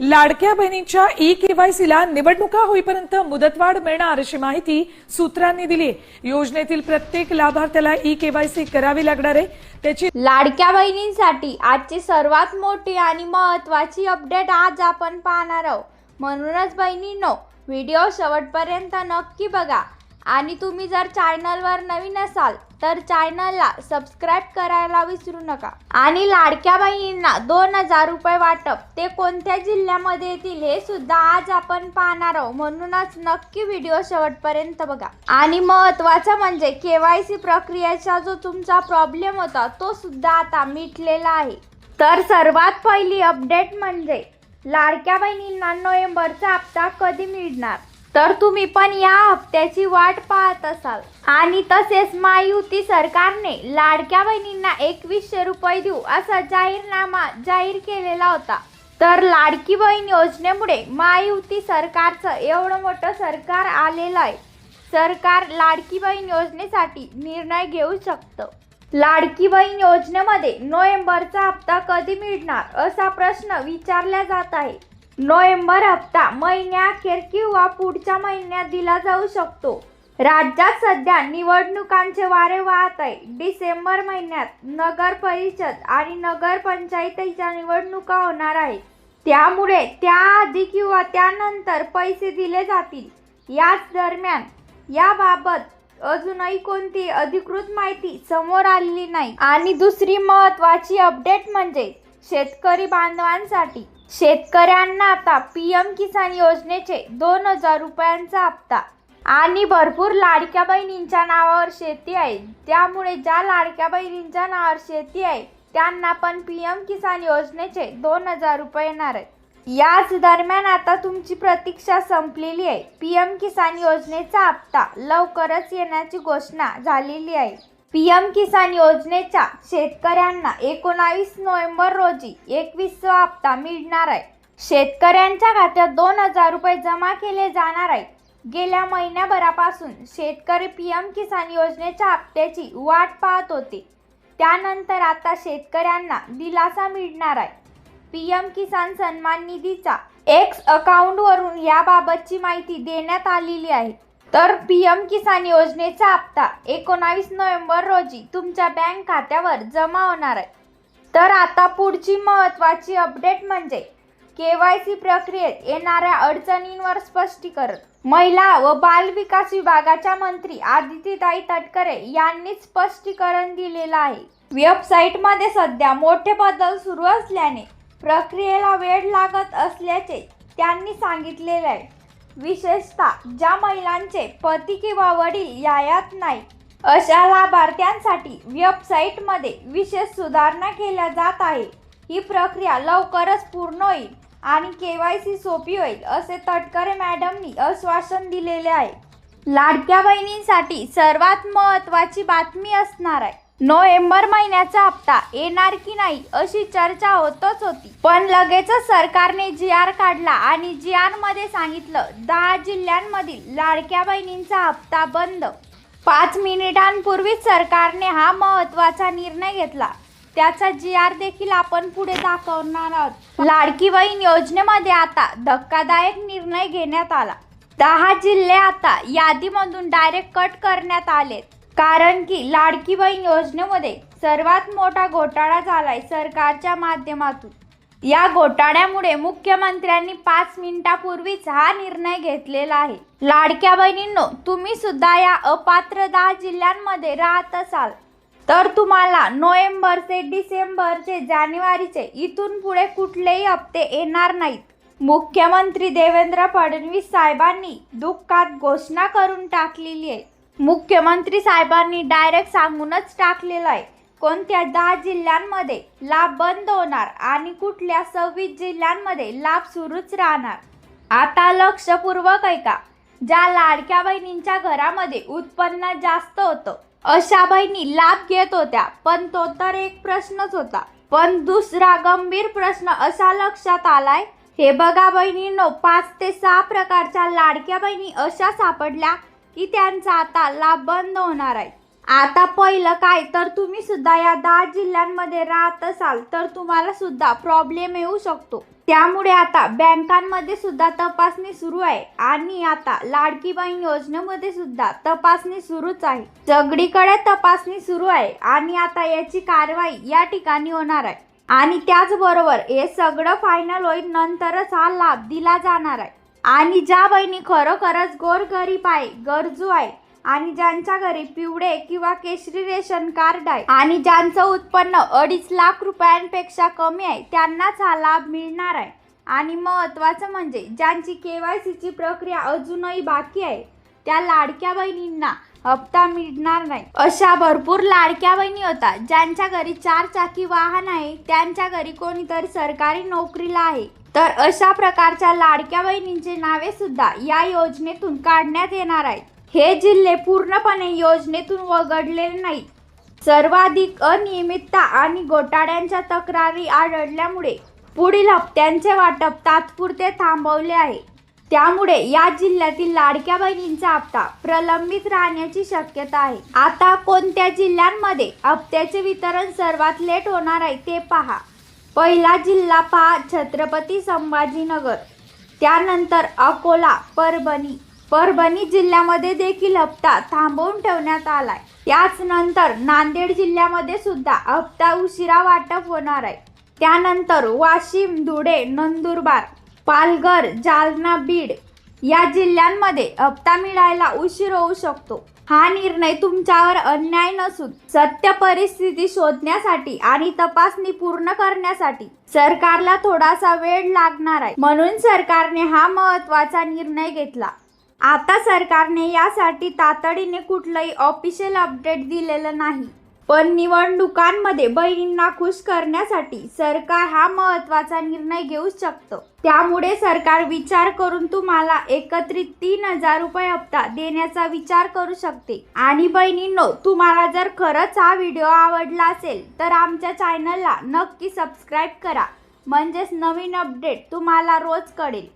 लाडक्या बहिणींच्या ई केवायसीला निवडणुका होईपर्यंत मुदतवाढ मिळणार अशी माहिती सूत्रांनी दिली. योजनेतील प्रत्येक लाभार्थ्याला ई केवायसी करावी लागणार आहे. त्याची लाडक्या बहिणींसाठी आजची सर्वात मोठी आणि महत्त्वाची अपडेट आज आपण पाहणार आहोत. म्हणूनच बहिणींनो व्हिडिओ शेवटपर्यंत नक्की बघा. आणि तुम्ही जर चॅनलवर नवीन असाल तर चॅनलला सबस्क्राईब करायला विसरू नका. आणि लाडक्या बहिणींना दोन हजार रुपये वाटप ते कोणत्या जिल्ह्यामध्ये येतील हे सुद्धा आज आपण पाहणार आहोत. म्हणूनच नक्की व्हिडिओ शेवटपर्यंत बघा. आणि महत्त्वाचं म्हणजे केवायसी प्रक्रियेचा जो तुमचा प्रॉब्लेम होता तो सुद्धा आता मिटलेला आहे. तर सर्वात पहिली अपडेट म्हणजे लाडक्या बहिणींना नोव्हेंबरचा हप्ता कधी मिळणार? तर तुम्ही पण या हप्त्याची वाट पाहत असाल. आणि तसेच महायुती सरकारने लाडक्या बहिणींना एकवीसशे रुपये देऊ असा जाहीरनामा जाहीर केलेला होता. तर लाडकी बहीण योजनेमुळे महायुती सरकारचं एवढं मोठं सरकार आलेलं आहे. सरकार लाडकी बहीण योजनेसाठी निर्णय घेऊ शकतं. लाडकी बहीण योजनेमध्ये नोव्हेंबरचा हप्ता कधी मिळणार असा प्रश्न विचारला जात आहे. नोव्हेंबर हप्ता महिन्याखेर किंवा पुढच्या महिन्यात दिला जाऊ शकतो. राज्यात सध्या निवडणुकांचे वारे वाहत आहे. डिसेंबर महिन्यात नगर परिषद आणि नगरपंचायतीच्या निवडणुका होणार आहेत. त्यामुळे त्याआधी किंवा त्यानंतर पैसे दिले जातील. याच दरम्यान याबाबत अजूनही कोणती अधिकृत माहिती समोर आलेली नाही. आणि दुसरी महत्वाची अपडेट म्हणजे शेतकरी बांधवांसाठी शेतकऱ्यांना आता पी एम किसान योजनेचे दोन हजार रुपयांचा हप्ता. आणि भरपूर लाडक्या बहिणींच्या नावावर शेती आहे. त्यामुळे ज्या लाडक्या बहिणींच्या नावावर शेती आहे त्यांना पण पी एम किसान योजनेचे दोन हजार रुपये येणार आहेत. याच दरम्यान आता तुमची प्रतीक्षा संपलेली आहे. पी एम किसान योजनेचा हप्ता लवकरच येण्याची घोषणा झालेली आहे. पी एम किसान योजनेच्या शेतकऱ्यांना एकोणावीस नोव्हेंबर रोजी एकवीसवा हप्ता मिळणार आहे. शेतकऱ्यांच्या खात्यात दोन हजार रुपये जमा केले जाणार आहे. गेल्या महिन्याभरापासून शेतकरी पी एम किसान योजनेच्या हप्त्याची वाट पाहत होते. त्यानंतर आता शेतकऱ्यांना दिलासा मिळणार आहे. पी एम किसान सन्मान निधीचा एक्स अकाउंटवरून याबाबतची माहिती देण्यात आलेली आहे. तर पी एम किसान योजनेचा हप्ता एकोणावीस नोव्हेंबर रोजी तुमच्या बँक खात्यावर जमा होणार आहे. तर आता पुढची महत्त्वाची अपडेट म्हणजे के वाय सी प्रक्रियेत येणाऱ्या अडचणींवर स्पष्टीकरण. महिला व बाल विकास विभागाच्या मंत्री आदितीताई तटकरे यांनी स्पष्टीकरण दिलेलं आहे. वेबसाईटमध्ये सध्या मोठे बदल सुरू असल्याने प्रक्रियेला वेळ लागत असल्याचे त्यांनी सांगितलेले आहे. विशेषतः ज्या महिलांचे पती किंवा वडील यायात नाही अशा लाभार्थ्यांसाठी वेबसाईटमध्ये विशेष सुधारणा केल्या जात आहे. ही प्रक्रिया लवकरच पूर्ण होईल आणि के वाय सी सोपी होईल असे तटकरे मॅडमनी आश्वासन दिलेले आहे. लाडक्या बहिणींसाठी सर्वात महत्त्वाची बातमी असणार आहे. नोव्हेंबर महिन्याचा हप्ता येणार की नाही अशी चर्चा होतच होती. पण लगेचच सरकारने जी आर काढला आणि जी आरमध्ये सांगितलं दहा जिल्ह्यांमधील लाडक्या बहिणींचा हप्ता बंद. पाच मिनिटांपूर्वीच सरकारने हा महत्त्वाचा निर्णय घेतला. त्याचा जी आर देखील आपण पुढे दाखवणार आहोत. लाडकी बहीण योजनेमध्ये आता धक्कादायक निर्णय घेण्यात आला. दहा जिल्हे आता यादीमधून डायरेक्ट कट करण्यात आलेत. कारण की लाडकी बहीण योजनेमध्ये सर्वात मोठा घोटाळा झालाय सरकारच्या माध्यमातून. या घोटाळ्यामुळे मुख्यमंत्र्यांनी पाच मिनिटापूर्वीच हा निर्णय घेतलेला आहे. लाडक्या बहिणींनो तुम्ही सुद्धा या अपात्र दहा जिल्ह्यांमध्ये राहत असाल. तर तुम्हाला नोव्हेंबरचे डिसेंबरचे जानेवारीचे इथून पुढे कुठलेही हप्ते येणार नाहीत. मुख्यमंत्री देवेंद्र फडणवीस साहेबांनी दुःखात घोषणा करून टाकलेली आहे. मुख्यमंत्री साहेबांनी डायरेक्ट सांगूनच टाकलेलं आहे. कोणत्या दहा जिल्ह्यांमध्ये लाभ बंद होणार आणि कुठल्या सव्वीस जिल्ह्यांमध्ये लाभ सुरूच राहणार? आता लक्षपूर्वक ऐका. ज्या लाडक्या बहिणींच्या घरामध्ये उत्पन्न जास्त होतं अशा बहिणी लाभ घेत होत्या पण तो तर एक प्रश्नच होता. पण दुसरा गंभीर प्रश्न असा लक्षात आलाय हे बघा बहिणींनो पाच ते सहा प्रकारच्या लाडक्या बहिणी अशा सापडल्या की त्यांचा आता लाभ बंद होणार आहे. आता पहिलं काय तर तुम्ही सुद्धा या दहा जिल्ह्यांमध्ये राहत असाल तर तुम्हाला सुद्धा प्रॉब्लेम येऊ शकतो. त्यामुळे आता बँकांमध्ये सुद्धा तपासणी सुरू आहे आणि आता लाडकी बहीण योजनेमध्ये सुद्धा तपासणी सुरूच आहे. सगळीकडे तपासणी सुरू आहे आणि आता याची कारवाई या ठिकाणी होणार आहे. आणि त्याचबरोबर हे सगळं फायनल होईल नंतरच हा लाभ दिला जाणार आहे. आणि ज्या बहिणी खरोखरच गोरगरीब आहे गरजू आहे आणि ज्यांच्या घरी पिवळे किंवा केशरी रेशन कार्ड आहे आणि ज्यांचं उत्पन्न अडीच लाख रुपयांपेक्षा कमी आहे त्यांनाच हा लाभ मिळणार आहे. आणि महत्त्वाचं म्हणजे ज्यांची केवायसीची प्रक्रिया अजूनही बाकी आहे त्या लाडक्या बहिणींना हप्ता मिळणार नाही. अशा भरपूर लाडक्या बहिणी होतात ज्यांच्या घरी चार चाकी वाहन आहे त्यांच्या घरी कोणीतरी सरकारी नोकरीला आहे. तर अशा प्रकारच्या लाडक्या बहिणींचे नावे सुद्धा या योजनेतून काढण्यात येणार आहेत. हे जिल्हे पूर्णपणे योजनेतून वगळलेले नाहीत. सर्वाधिक अनियमितता आणि घोटाळ्यांच्या तक्रारी आढळल्यामुळे पुढील हप्त्यांचे वाटप तात्पुरते थांबवले आहे. त्यामुळे या जिल्ह्यातील लाडक्या बहिणींचा हप्ता प्रलंबित राहण्याची शक्यता आहे. आता कोणत्या जिल्ह्यांमध्ये हप्त्याचे वितरण सर्वात लेट होणार आहे ते पहा. पहिला जिल्हा पहा छत्रपती संभाजीनगर. त्यानंतर अकोला परभणी. परभणी जिल्ह्यामध्ये देखील हप्ता थांबवून ठेवण्यात आलाय. याच नंतर नांदेड जिल्ह्यामध्ये सुद्धा हप्ता उशिरा वाटप होणार आहे. त्यानंतर वाशिम धुळे नंदुरबार पालघर जालना बीड या जिल्ह्यांमध्ये हप्ता मिळायला उशीर होऊ शकतो. हा निर्णय तुमच्यावर अन्याय नसून सत्य परिस्थिती शोधण्यासाठी आणि तपासणी पूर्ण करण्यासाठी सरकारला थोडासा वेळ लागणार आहे. म्हणून सरकारने हा महत्त्वाचा निर्णय घेतला. आता सरकारने यासाठी तातडीने कुठलंही ऑफिशियल अपडेट दिलेलं नाही. पण निवडणुकांमध्ये बहिणींना खुश करण्यासाठी सरकार हा महत्त्वाचा निर्णय घेऊ शकतं. त्यामुळे सरकार विचार करून तुम्हाला एकत्रित तीन हजार रुपये हप्ता देण्याचा विचार करू शकते. आणि बहिणींनो तुम्हाला जर खरंच हा व्हिडिओ आवडला असेल तर आमच्या चॅनलला नक्की सबस्क्राईब करा. म्हणजेच नवीन अपडेट तुम्हाला रोज कळेल.